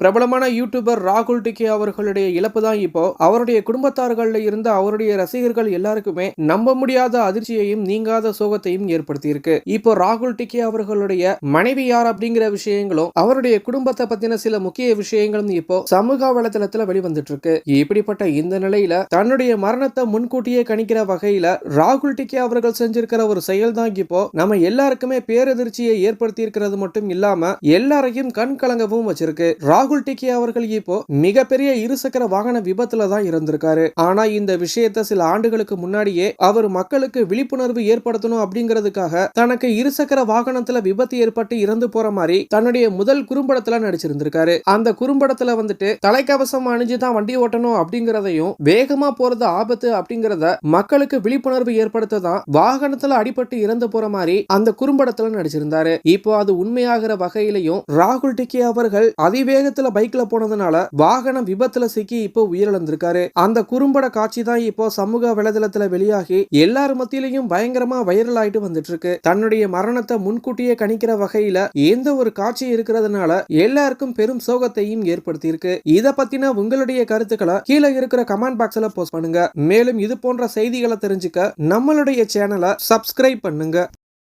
பிரபலமான யூடியூபர் ராகுல் டிகே அவர்களுடைய இழப்பு தான் இப்போ. அவருடைய குடும்பத்தார்கள்ல இருந்த அவருடைய ரசிகர்கள் எல்லாருக்குமே நம்ப முடியாத அதிர்ச்சியையும் நீங்காத சோகத்தையும் ஏற்படுத்தியிருக்கு. இப்போ ராகுல் டிகே அவர்களுடைய மனைவி யார் அப்படிங்கிற விஷயங்களும் அவருடைய குடும்பத்தை பத்தின சில முக்கிய விஷயங்களும் இப்போ சமூக வலைதளத்துல வெளிவந்துட்டு இருக்கு இப்படிப்பட்ட இந்த நிலையில தன்னுடைய மரணத்தை முன்கூட்டியே கணிக்கிற வகையில ராகுல் டிகே அவர்கள் செஞ்சிருக்கிற ஒரு செயல் தான் இப்போ. நம்ம எல்லாருக்குமே பேரதிர்ச்சியை ஏற்படுத்தி இருக்கிறது மட்டும் இல்லாம எல்லாரையும் கண் கலங்கவும் வச்சிருக்கு. ராகுல் டிக்கி அவர்கள் இப்போ மிகப்பெரிய இருசக்கர வாகன விபத்துல தான் இருந்திருக்காரு. ஆனா இந்த விஷயத்தை சில ஆண்டுகளுக்கு முன்னாடியே அவர் மக்களுக்கு விழிப்புணர்வு ஏற்படுத்தணும் அப்படிங்கிறதுக்காக தனக்கு இருசக்கர வாகனத்துல விபத்து ஏற்பட்டு இறந்து போற மாதிரி தன்னுடைய முதல் குறும்படத்துல நடிச்சிருந்திருக்காரு. அந்த குறும்படத்துல வந்துட்டு தலைக்கவசம் அணிஞ்சுதான் வண்டி ஓட்டணும் அப்படிங்கறதையும் வேகமா போறது ஆபத்து அப்படிங்கறத மக்களுக்கு விழிப்புணர்வு ஏற்படுத்த தான் வாகனத்துல அடிபட்டு இறந்து போற மாதிரி அந்த குறும்படத்துல நடிச்சிருந்தாரு. இப்போ அது உண்மையாகிற வகையிலையும் ராகுல் டிக்கி அவர்கள் அதிவேகத்தில் பைக்ல போனதுனால வாகனம் விபத்துல சிக்கி இப்போ உயிரிழந்திருக்காரு. அந்த குறும்பட காட்சி தான் இப்போ சமூக வலைதளத்துல வெளியாகி எல்லார் மத்தியிலையும் பயங்கரமா வைரல் ஆயிட்டு வந்துட்டு இருக்கு தன்னுடைய மரணத்தை முன்கூட்டியே கணிக்கிற வகையில எந்த ஒரு காட்சி இருக்கிறதுனால எல்லாருக்கும் பெரும் சோகத்தையும் ஏற்படுத்தி இருக்கு இத பத்தின உங்களுடைய கருத்துக்களை கீழே இருக்கிற கமெண்ட் பாக்ஸ்ல போஸ்ட் பண்ணுங்க. மேலும் இது போன்ற செய்திகளை தெரிஞ்சுக்க நம்மளுடைய சேனலை சப்ஸ்கிரைப் பண்ணுங்க.